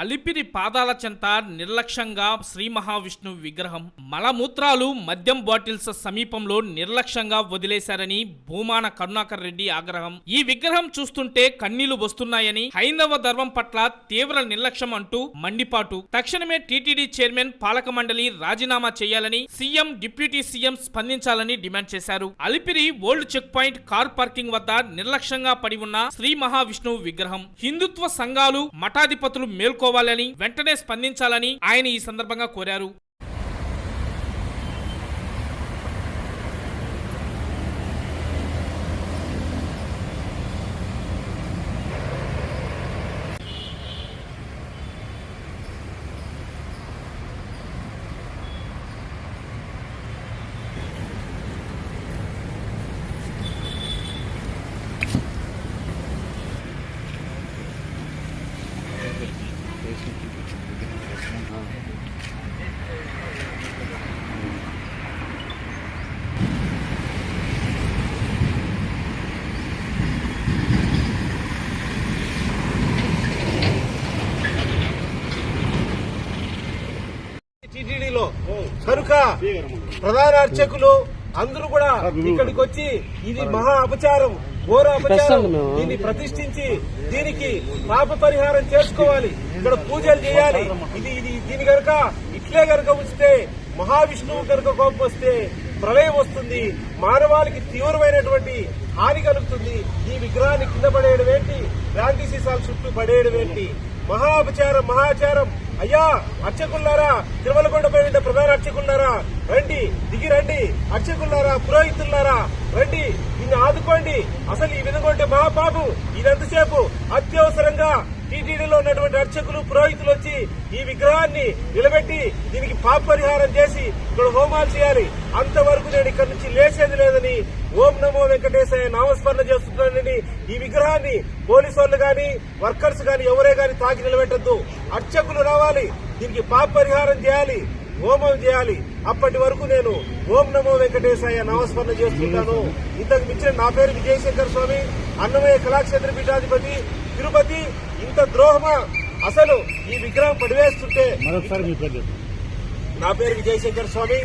అలిపిరి పాదాల చెంత నిర్లక్ష్యంగా శ్రీ మహావిష్ణువు విగ్రహం మలమూత్రాలు మద్యం బాటిల్స్ సమీపంలో నిర్లక్ష్యంగా వదిలేశారని భూమాన కరుణాకర్ రెడ్డి ఆగ్రహం. ఈ విగ్రహం చూస్తుంటే కన్నీళ్ళు వస్తున్నాయని హైందవ ధర్మం పట్ల తీవ్ర నిర్లక్ష్యం అంటూ మండిపాటు. తక్షణమే టీటీడీ చైర్మన్ పాలక మండలి రాజీనామా చేయాలని సీఎం డిప్యూటీ సీఎం స్పందించాలని డిమాండ్ చేశారు. Alipiri old check point car parking వద్ద నిర్లక్ష్యంగా పడి ఉన్న శ్రీ మహావిష్ణువు విగ్రహం. హిందుత్వ సంఘాలు మఠాధిపతులు మేల్కోవాలని వెంటనే స్పందించాలని ఆయన ఈ సందర్భంగా కోరారు. టీటీడీలో కనుక ప్రధాన అర్చకులు అందరూ కూడా ఇక్కడికి వచ్చి ఇది మహా అపచారం. ఘోర అపచారం దీన్ని ప్రతిష్ఠించి దీనికి పాప పరిహారం చేసుకోవాలి. ఇక్కడ పూజలు చేయాలి. ఇది ఇది దీని గనక ఇట్లే గనక ఉంచితే మహావిష్ణువు గనక కోపం వస్తే ప్రళయం వస్తుంది. మానవాళికి తీవ్రమైనటువంటి హాని కలుగుతుంది. ఈ విగ్రహాన్ని కింద పడేయడం ఏంటి? శాంతి సీసాల చుట్టూ పడేయడం ఏంటి? మహా అపచారం మహాచారం. అయ్యా అర్చకుల్లారా తిరుమలకొండపై ఉండే ప్రధాన అర్చకుల్లారా రండి దిగి రండి. అర్చకుల్లారా పురోహితుల్లారా రండి. దీన్ని అసలు ఈ విధంగా ఉంటే మహాపాపం ఇదంతసేపు అత్యవసరంగా టీటీడీలో ఉన్నటువంటి అర్చకులు పురోహితులు వచ్చి ఈ విగ్రహాన్ని నిలబెట్టి దీనికి పాప పరిహారం చేసి ఇక్కడ హోమాలు చేయాలి. అంతవరకు నేను ఇక్కడ నుంచి లేచేది లేదని ఓం నమో వెంకటేశాయ నామస్మరణ చేస్తున్నానని ఈ విగ్రహాన్ని పోలీసు వాళ్ళు గాని వర్కర్స్ గాని ఎవరే గాని తాకి నిలబెట్టద్దు. అర్చకులు రావాలి. దీనికి పాప పరిహారం చేయాలి. హోమం చేయాలి. అప్పటి వరకు నేను ఓం నమో వెంకటేశాయ నామస్మరణ చేస్తుంటాను. ఇంతకు మించిన నా పేరు విజయశంకర్ స్వామి అన్నమయ్య కళాక్షేత్ర పీఠాధిపతి తిరుపతి. ఇంత ద్రోహమా? అసలు ఈ విగ్రహం పడివేస్తుంటే. నా పేరు విజయశంకర్ స్వామి.